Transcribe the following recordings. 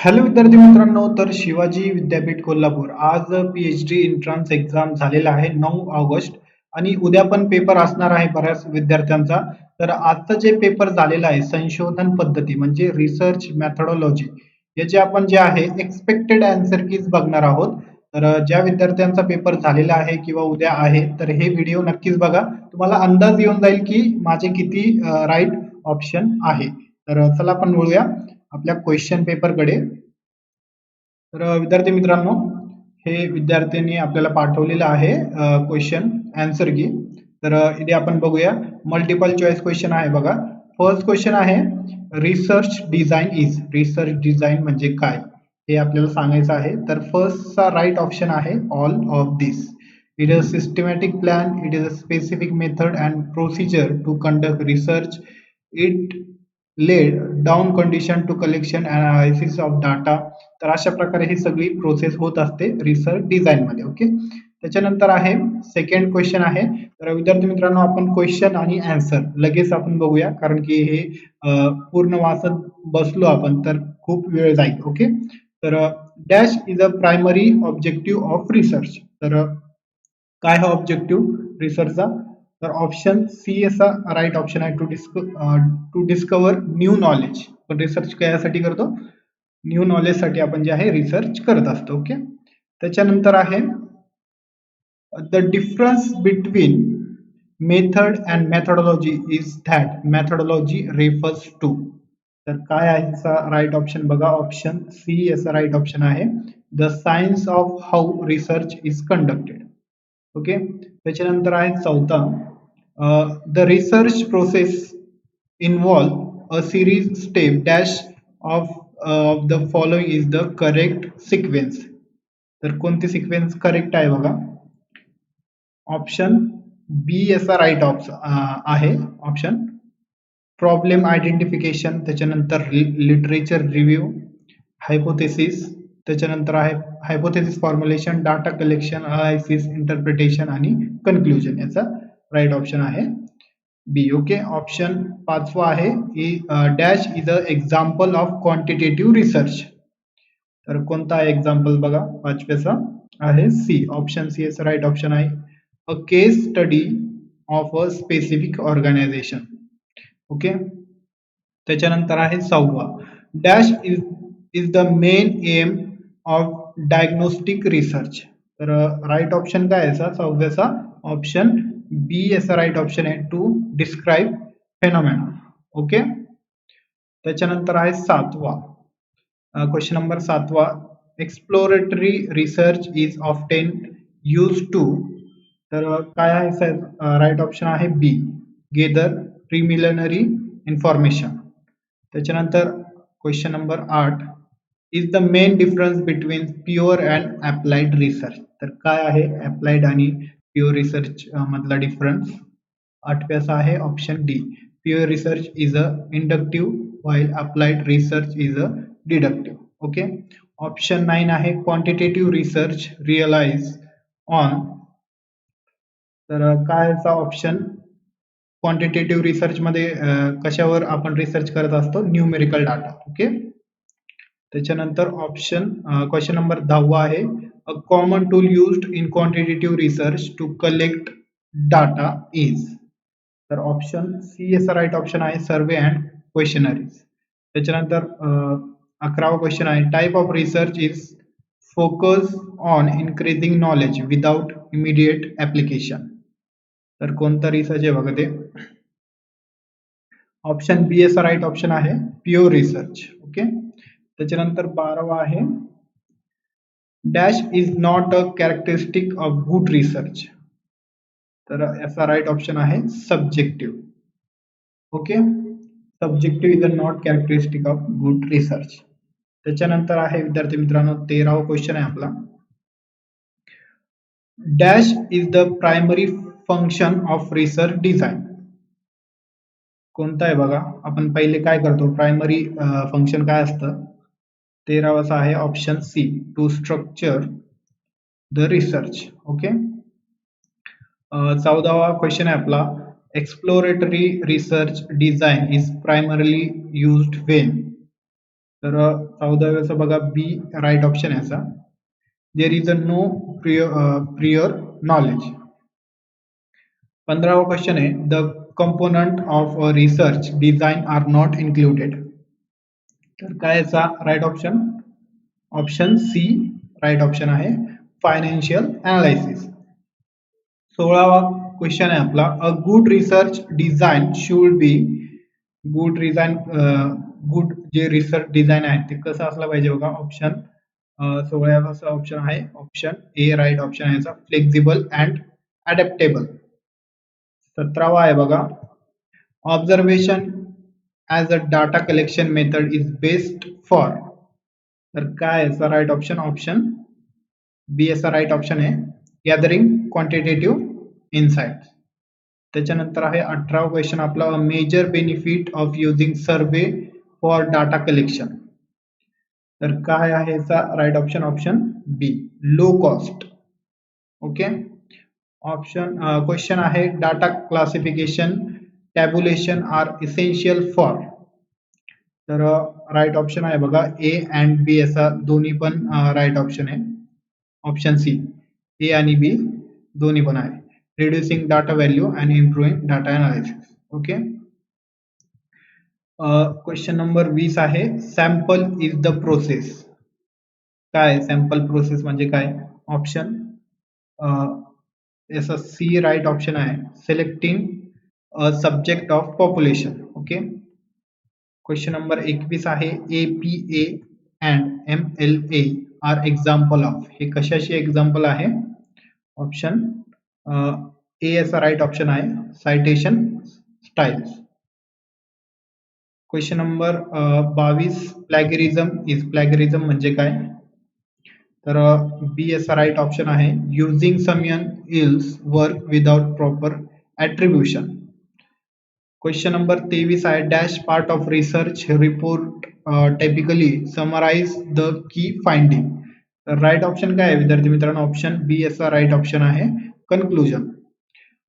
Hello विद्यार्थी मित्रांनो तर शिवाजी विद्यापीठ कोल्हापूर. आज P H D entrance exam झालेला आहे नऊ ऑगस्ट. आणि उद्या पण पेपर असणार आहे बऱ्याच विद्यार्थ्यांचा. तर आजचा जे पेपर झालेला आहे संशोधन पद्धती म्हणजे रिसर्च मॅथडॉलॉजी याचे आपण जे आहे एक्सपेक्टेड अँसर कीज बघणार आहोत. तर ज्या विद्यार्थ्यांचा पेपर झालेला आहे किंवा उद्या आहे तर हे व्हिडिओ नक्कीच बघा. तुम्हाला अंदाज येऊन जाईल की माझे किती राईट ऑप्शन आहे. तर चला आपण बोलूया आपल्या क्वेश्चन पेपरकडे तर विद्यार्थी मित्रांनो हे विद्यार्थ्यांनी आपल्याला पाठवलेलं आहे क्वेश्चन अँसर की तर इथे आपण बघूया. मल्टिपल चॉईस क्वेश्चन आहे बघा. फर्स्ट क्वेश्चन आहे research design is research design म्हणजे काय? हे आपल्याला सांगायचं आहे. तर फर्स्टचा राईट ऑप्शन आहे all of this it is a systematic plan it is a specific method and procedure to conduct research it laid down condition to collection and analysis of data तर अशा प्रकारे ही सगळी प्रोसेस होत असते research design मध्ये okay त्याच्यानंतर आहे second question आहे. तर विद्यार्थी मित्रांनो आपण क्वेश्चन आणि अँसर लगेच आपण बघूया कारण की हे पूर्ण वाचत बसलो आपण तर खूप वेळ जाईल ओके तर dash is a primary objective of research तर काय हा ऑब्जेक्टिव्ह रिसर्चचा तर ऑप्शन सी असा राईट ऑप्शन आहे to disc to discover new knowledge पण रिसर्च कशासाठी करतो? न्यू नॉलेज साठी आपण जे आहे रिसर्च करत असतो ओके त्याच्यानंतर आहे the difference between method and methodology is that methodology refers to तर काय आहे राईट ऑप्शन बघा. ऑप्शन सी याचा राईट ऑप्शन आहे. The science of how research is conducted okay आहे चौथा. The research process involve a series step dash of the following is the correct sequence. तर कोणती सिक्वेन्स करेक्ट आहे बघा? Option B याचा right option आहे. Option problem त्याच्यानंतर literature review hypothesis त्याच्यानंतर आहे hypothesis formulation data collection analysis interpretation आणि कन्क्लुजन याचा राईट ऑप्शन आहे. बी ओके ऑप्शन पाचवा आहे dash is a example of quantitative research तर कोणता आहे एक्झाम्पल बघा? पाचव्याचा आहे सी ऑप्शन सी याचा राईट ऑप्शन आहे. A case study of a specific organization okay त्याच्यानंतर आहे सहावा. Dash is is the main aim of diagnostic research तर राईट ऑप्शन काय आहे सहाव्याचा ऑप्शन बी याचा राईट ऑप्शन आहे टू डिस्क्राईब फेनॉमेना ओके त्याच्यानंतर आहे सातवा. क्वेश्चन नंबर सातवा. Exploratory research is often use to तर, काय आहे राईट ऑप्शन आहे बी गेदर प्रिमिलनरी इन्फॉर्मेशन त्याच्यानंतर क्वेश्चन नंबर आठ. Is the main difference between pure and applied research तर काय आहे अप्लाइड आणि प्युअर रिसर्च मधला डिफरन्स आठव्याचा आहे option D pure research is a inductive while applied research is a deductive okay option nine आहे quantitative research relies on तर काय ऑप्शन क्वांटिटेटिव्ह रिसर्च मध्ये कशावर आपण रिसर्च करत असतो? Numerical data okay option question number दहावा आहे. A common tool used in quantitative research to collect data is तर ऑप्शन सी याचा राईट ऑप्शन आहे सर्वे अँड क्वेश्चनरीज अकरावा क्वेश्चन आहे. Type of research is focus on increasing knowledge without immediate application तर research बघा ते. Option B याचा right option आहे प्युअर रिसर्च ओके त्याच्यानंतर बारावा आहे. Dash is not a characteristic of good research तर याचा राईट ऑप्शन आहे subjective okay subjective is a not characteristic of good research त्याच्यानंतर आहे, विद्यार्थी मित्रांनो, तेरावा क्वेश्चन आहे आपला. Dash is the primary function of research design कोणता आहे बघा? आपण पहिले काय करतो? प्रायमरी फ़ंक्शन काय असतं? तेरावाचा आहे option C to structure the research okay चौदावा question आहे आपला exploratory research design is primarily used when तर चौदाव्याचा बघा बी राईट ऑप्शन आहे याचा there is a no prior prior knowledge पंधरावा क्वेश्चन आहे the component of research design are not included तर काय याचा right option option C right option आहे. फायनान्शियल अनालिसिस सोळावा क्वेश्चन आहे आपला. A good research design should be good resign good J research design आहे ते कसं असलं पाहिजे बघा? ऑप्शन सोळावा ऑप्शन आहे. ऑप्शन ए राईट ऑप्शन आहे याचा. फ्लेक्झिबल अँड अडॅप्टेबल सतरावा आहे बघा. Observation as a data collection method is best for तर काय याचा राईट ऑप्शन ऑप्शन बी याचा राईट ऑप्शन आहे. गॅदरिंग क्वांटिटेटिव्ह इन्साइट त्याच्यानंतर आहे अठरावा क्वेश्चन आपला major benefit of using survey for data collection तर काय आहे याचा right option option B low cost okay option question आहे data classification tabulation are essential for तर राईट ऑप्शन आहे बघा. ए अँड बी असा दोन्ही पण राईट ऑप्शन आहे. ऑप्शन सी ए आणि बी दोन्ही पण आहे. Reducing data value and improving data analysis okay question number वीस आहे. सॅम्पल इज़ द प्रोसेस काय? सॅम्पल प्रोसेस म्हणजे काय? ऑप्शन सी राईट ऑप्शन आहे. Selecting subject of population okay question number एकवीस आहे A P A and M L A are example of हे कशाशी example आहे? ऑप्शन ए याचा राईट ऑप्शन आहे सायटेशन स्टाईल्स क्वेश्चन नंबर बावीस प्लॅगरिझम इज़ प्लॅगरिझम म्हणजे काय? तर बी याचा राईट ऑप्शन आहे using someone else work without proper attribution question number तेवीस आहे dash part of research report typically summarise the key finding right option काय आहे विद्यार्थी ऑप्शन बी याचा राईट ऑप्शन आहे कन्क्लुजन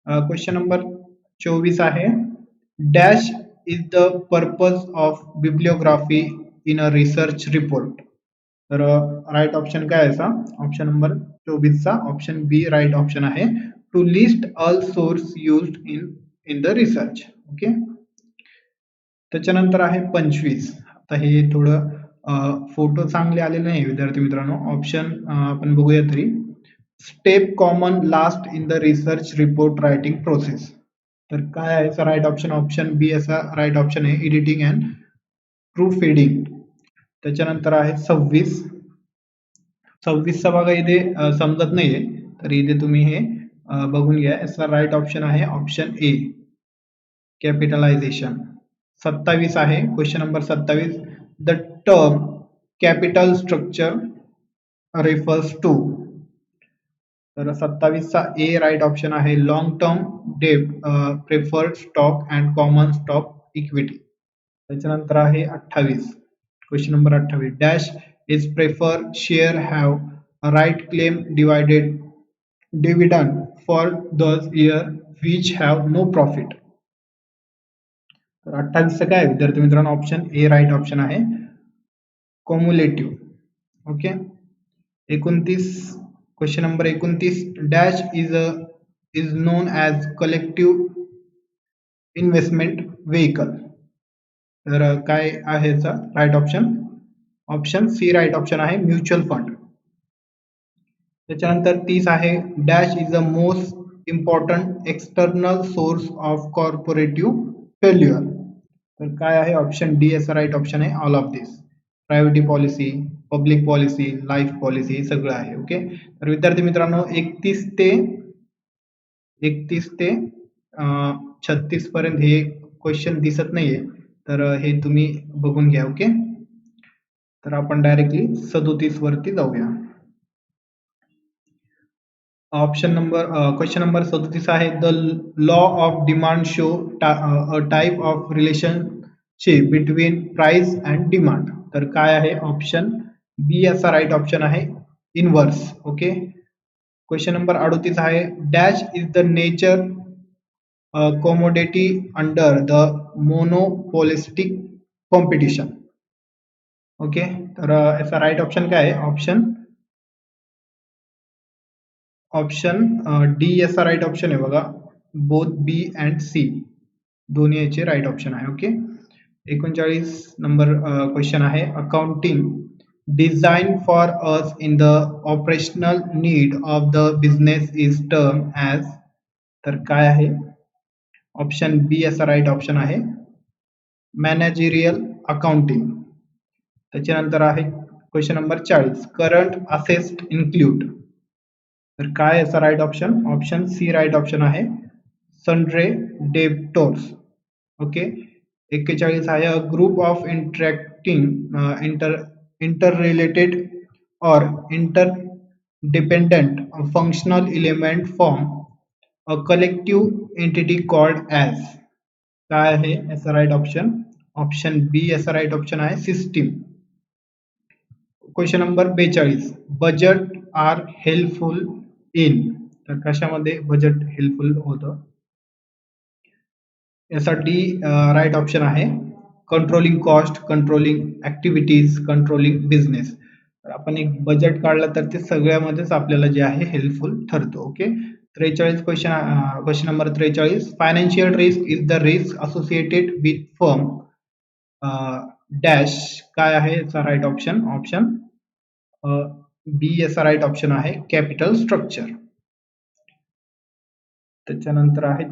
क्वेश्चन नंबर चोवीस आहे. Dash is the purpose of bibliography in a research report तर ऑप्शन काय याचा? ऑप्शन नंबर चौबीस चोवीसचा ऑप्शन बी राईट ऑप्शन आहे. To list all source use in in the research okay? त्याच्यानंतर आहे पंचवीस. आता हे थोडं फोटो चांगले आलेले नाही विद्यार्थी मित्रांनो. ऑप्शन आपण बघूया तरी. Step common last in the research report writing process तर काय आहे? याचा राईट ऑप्शन ऑप्शन बी याचा राईट ऑप्शन आहे एडिटिंग अँड प्रूफ फिडिंग त्याच्यानंतर आहे सव्वीस. सव्वीसचा बघा इथे समजत नाहीये. तर इथे तुम्ही हे बघून घ्या. याचा राईट ऑप्शन आहे ऑप्शन ए कॅपिटलायझेशन सत्तावीस आहे क्वेश्चन नंबर सत्तावीस the term capital structure refers to तर सत्तावीसचा ए राईट ऑप्शन आहे long term debt preferred stock and common stock equity त्याच्यानंतर आहे अठ्ठावीस क्वेश्चन नंबर अठ्ठावीस dash is prefer share have right claim divided dividend for those year which have no profit अठ्ठावीसचं काय? विद्यार्थी मित्रांनो ऑप्शन ए राईट ऑप्शन आहे. Cumulative okay एकोणतीस question number एकोणतीस dash is is known as collective investment vehicle तर option option C right option आहे mutual fund तीस आहे dash is a most important external source of corporative failure तर काय आहे? ऑप्शन डी याचा राईट ऑप्शन आहे. All of this privacy policy public policy life policy हे सगळं आहे ओके तर विद्यार्थी मित्रांनो, एकतीस ते एकतीस ते छत्तीस पर्यंत हे क्वेश्चन दिसत नाहीये. तर हे तुम्ही बघून घ्या ओके तर आपण डायरेक्टली सदोतीस वरती जाऊया. ऑप्शन नंबर क्वेश्चन नंबर सदतीस आहे. The law of demand show a type of relationship between price and demand तर काय आहे ऑप्शन बी याचा राईट ऑप्शन आहे इनवर्स ओके क्वेश्चन नंबर अडोतीस आहे. Dash is the nature commodity under the monopolistic competition okay right option काय आहे? Option option D याचा राईट ऑप्शन आहे बघा. बोथ बी अँड सी दोन्ही याचे राईट ऑप्शन आहे ओके एकोणचाळीस नंबर क्वेश्चन आहे. Accounting design for us in the operational need of the business is term as तर काय आहे? ऑप्शन बी याचा राईट ऑप्शन आहे. मॅनेजेरियल अकाउंटिंग त्याच्यानंतर आहे क्वेश्चन नंबर चाळीस. करंट असेस्ट इन्क्ल्यूड तर काय याचा right option option C right option आहे. सनड्रे डेब्टोर्स ओके एक्केचाळीस आहे. A group of interacting inter inter related or inter dependent functional element form a collective entity called as काय आहे याचा राईट ऑप्शन ऑप्शन बी याचा right option आहे. System question number बेचाळीस. Budget are helpful in तर कशामध्ये budget helpful होतं? Right option आहे. Controlling cost controlling activities controlling तर आपण एक बजेट काढलं तर ते जे आहे हेल्पफुल ठरतो ओके त्रेचाळीस क्वेश्चन क्वेश्चन नंबर त्रेचाळीस. Financial risk is the risk associated with firm dash याचा राईट ऑप्शन ऑप्शन बी याचा राईट ऑप्शन आहे कॅपिटल स्ट्रक्चर त्याच्यानंतर आहे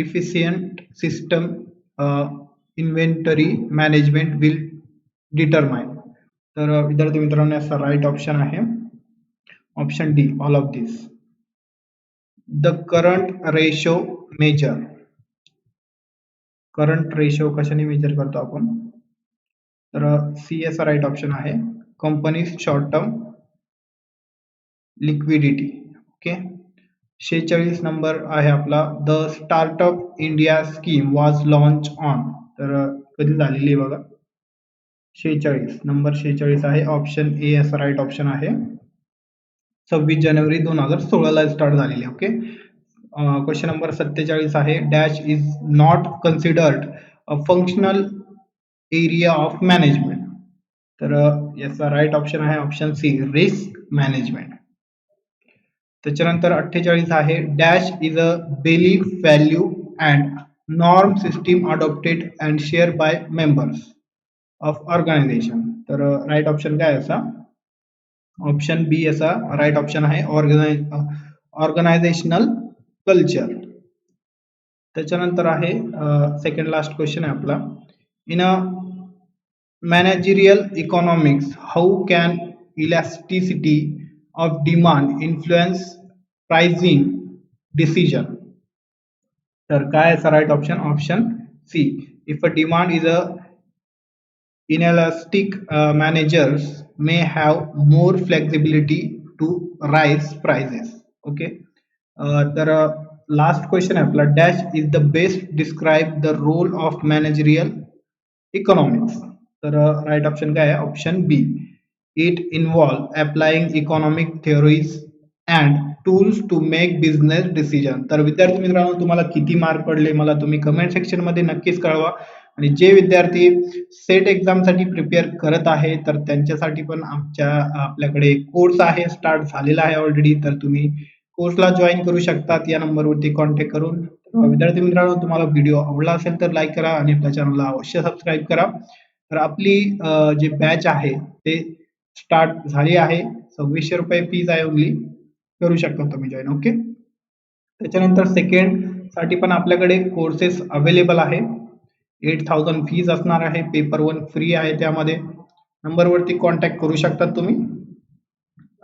efficient system inventory management will determine विद्यार्थी राईट ऑप्शन आहे. Option D all of this the current ratio measure current ratio कशाने measure करतो C याचा राईट ऑप्शन आहे. Companies short term liquidity okay शेहेचाळीस नंबर आहे आपला. The startup India scheme was launch on तर कधी झालेली आहे बघा? शेहेचाळीस. नंबर शेहेचाळीस आहे. ऑप्शन ए याचा राईट ऑप्शन आहे. सव्वीस जानेवारी दोन हजार सोळाला स्टार्ट झालेली आहे. ओके क्वेश्चन नंबर सत्तेचाळीस आहे. Dash is not considered a functional area of management तर याचा राईट ऑप्शन आहे ऑप्शन सी रिस्क मॅनेजमेंट त्याच्यानंतर अठ्ठेचाळीस आहे dash is a belief value and norm system adopted and share by members of organisation तर right option काय याचा? Option B याचा राईट ऑप्शन आहे ऑर्गनायझ ऑर्गनायझेशनल कल्चर त्याच्यानंतर आहे सेकंड लास्ट क्वेश्चन आहे आपला. In a managerial economics how can elasticity of demand influence pricing decision तर काय याचा right option option C if uh demand is uh inelastic uh, managers may have more flexibility to rise prices okay uh, तर last question आहे आपला dash is the best describe the role of managerial economics तर right option काय आहे? Option B it involve applying economic theories and tools to make business decision तर विद्यार्थी मित्रांनो तुम्हाला किती मार्क पडले? मला तुम्ही कमेंट सेक्शनमध्ये नक्कीच कळवा. आणि जे विद्यार्थी सेट एक्झामसाठी प्रिपेअर करत आहे तर त्यांच्यासाठी पण आमच्या आपल्याकडे कोर्स आहे. स्टार्ट झालेला आहे ऑलरेडी तर तुम्ही कोर्सला जॉईन करू शकतात. या नंबरवरती कॉन्टॅक्ट करून. विद्यार्थी मित्रांनो तुम्हाला व्हिडिओ आवडला असेल तर लाईक करा आणि आपल्या चॅनलला अवश्य सबस्क्राईब करा. तर आपली जे बॅच आहे ते स्टार्ट झाली आहे. सव्वीसशे रुपये फीज आहे ओनली करू शकता तुम्ही जॉईन ओके त्याच्यानंतर सेकंडसाठी पण आपल्याकडे कोर्सेस अवेलेबल आहे. एट थाउजंड फीज असणार आहे. पेपर वन फ्री आहे त्यामध्ये. नंबरवरती कॉन्टॅक्ट करू शकतात तुम्ही.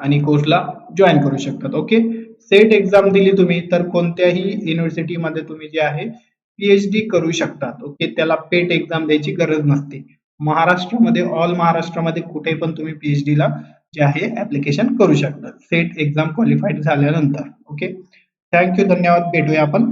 आणि कोर्सला जॉईन करू शकतात ओके सेट एक्झाम दिली तुम्ही तर कोणत्याही युनिव्हर्सिटीमध्ये तुम्ही जे आहे पीएचडी करू शकतात ओके त्याला पेट एक्झाम द्यायची गरज नसते. महाराष्ट्रामध्ये ऑल महाराष्ट्रामध्ये कुठे पण तुम्ही पीएचडी ला जे आहे ऍप्लिकेशन करू शकता. सेट एक्झाम क्वालिफाईड झाल्यानंतर. ओके थँक्यू धन्यवाद. भेटूया आपण